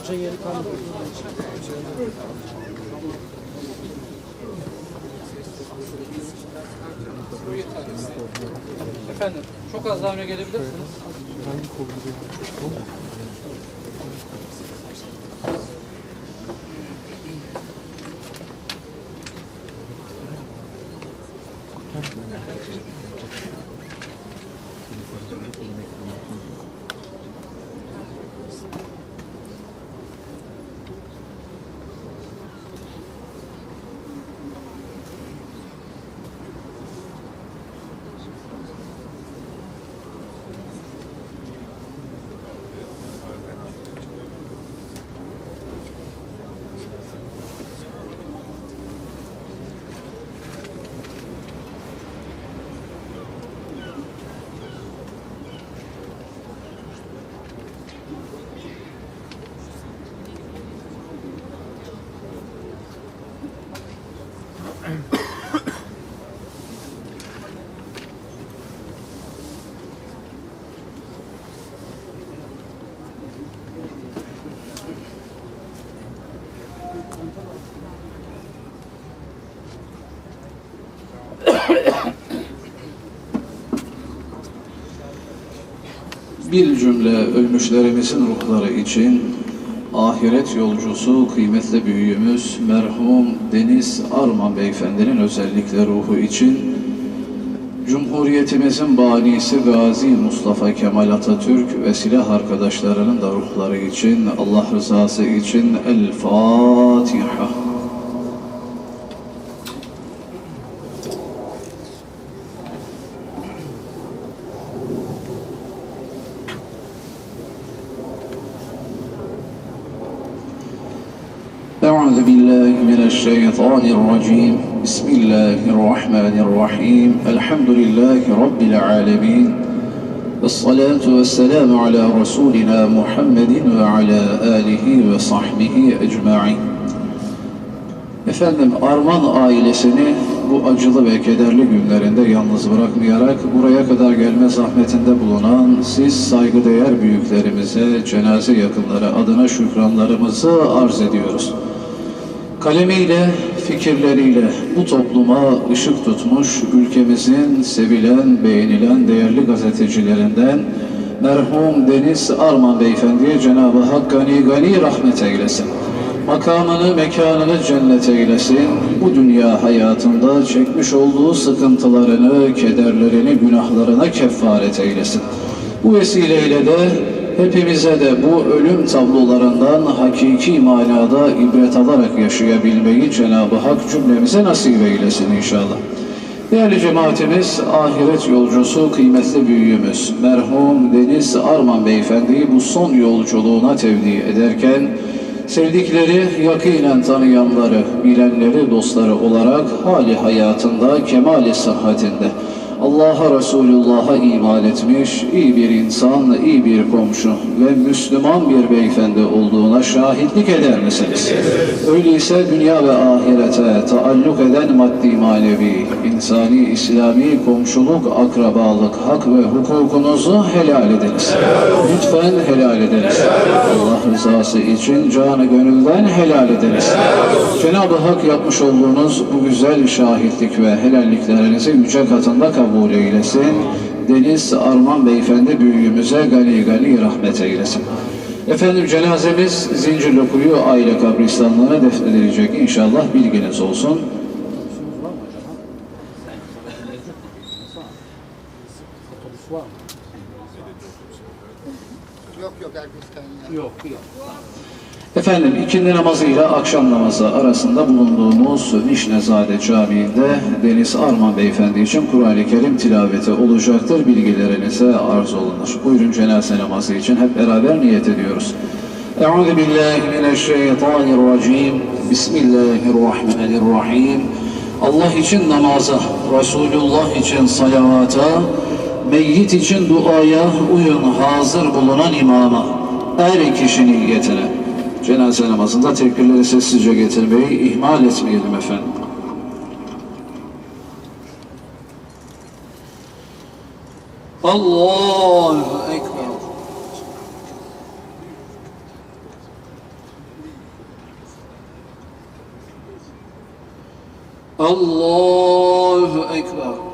Hoca yeri kalmadı. Efendim, çok az daha öne gelebilirsiniz. Bir cümle ölmüşlerimizin ruhları için ahiret yolcusu kıymetli büyüğümüz merhum Deniz Arman Beyefendinin özellikle ruhu için Cumhuriyetimizin banisi Gazi Mustafa Kemal Atatürk ve silah arkadaşlarının da ruhları için Allah rızası için El Fatiha. أعوذ بالله من الشيطان الرجيم بسم الله الرحمن الرحيم الحمد لله رب العالمين والصلاة والسلام على رسولنا محمد وعلى آله وصحبه أجمعين Efendim Arman ailesini bu acılı ve kederli günlerinde yalnız bırakmayarak buraya kadar gelme zahmetinde bulunan siz saygıdeğer büyüklerimize, cenaze yakınları adına şükranlarımızı arz ediyoruz. Kalemiyle, fikirleriyle bu topluma ışık tutmuş ülkemizin sevilen, beğenilen değerli gazetecilerinden merhum Deniz Arman Beyefendi'ye Cenab-ı Hak gani gani rahmet eylesin. Makamını, mekanını cennet eylesin. Bu dünya hayatında çekmiş olduğu sıkıntılarını, kederlerini, günahlarına kefaret eylesin. Bu vesileyle de hepimize de bu ölüm tablolarından hakiki manada ibret alarak yaşayabilmeyi Cenab-ı Hak cümlemize nasip eylesin inşallah. Değerli cemaatimiz, ahiret yolcusu kıymetli büyüğümüz merhum Deniz Arman Beyefendi'yi bu son yolculuğuna tevdi ederken sevdikleri, yakinen tanıyanları, bilenleri, dostları olarak hali hayatında, kemali sıhhatinde Allah'a Resulullah'a iman etmiş, iyi bir insan, iyi bir komşu ve Müslüman bir beyefendi olduğuna şahitlik eder misiniz? Öyleyse dünya ve ahirete taalluk eden maddi manevi, insani, İslami komşuluk, akrabalık, hak ve hukukunuzu helal ediniz. Lütfen helal ediniz. Allah rızası için canı gönülden helal ediniz. Cenab-ı Hak yapmış olduğunuz bu güzel şahitlik ve helalliklerinizi yüce katında kabul eylesin. Deniz Arman Beyefendi büyüğümüze gani gani rahmet eylesin. Efendim cenazemiz Zincirlikuyu aile kabristanlığına defnedilecek inşallah bilginiz olsun. Yok yok Erbistan'da. Yok yok. Efendim ikindi namazıyla akşam namazı arasında bulunduğumuz Vişnezade Camii'nde Deniz Arman Beyefendi için Kur'an-ı Kerim tilaveti olacaktır. Bilgilerinize arz olunur. Buyurun cenaze namazı için hep beraber niyet ediyoruz. Euzu billahi mineşşeytanirracim. Bismillahirrahmanirrahim. Allah için namaza, Resulullah için salavata, meyyit için duaya uyun hazır bulunan imama, er kişi niyetine cenaze namazında tekbirleri sessizce getirmeyi ihmal etmeyelim efendim. Allahu Ekber. Allahu Ekber.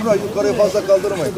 Emrah yukarıya fazla kaldırmayın.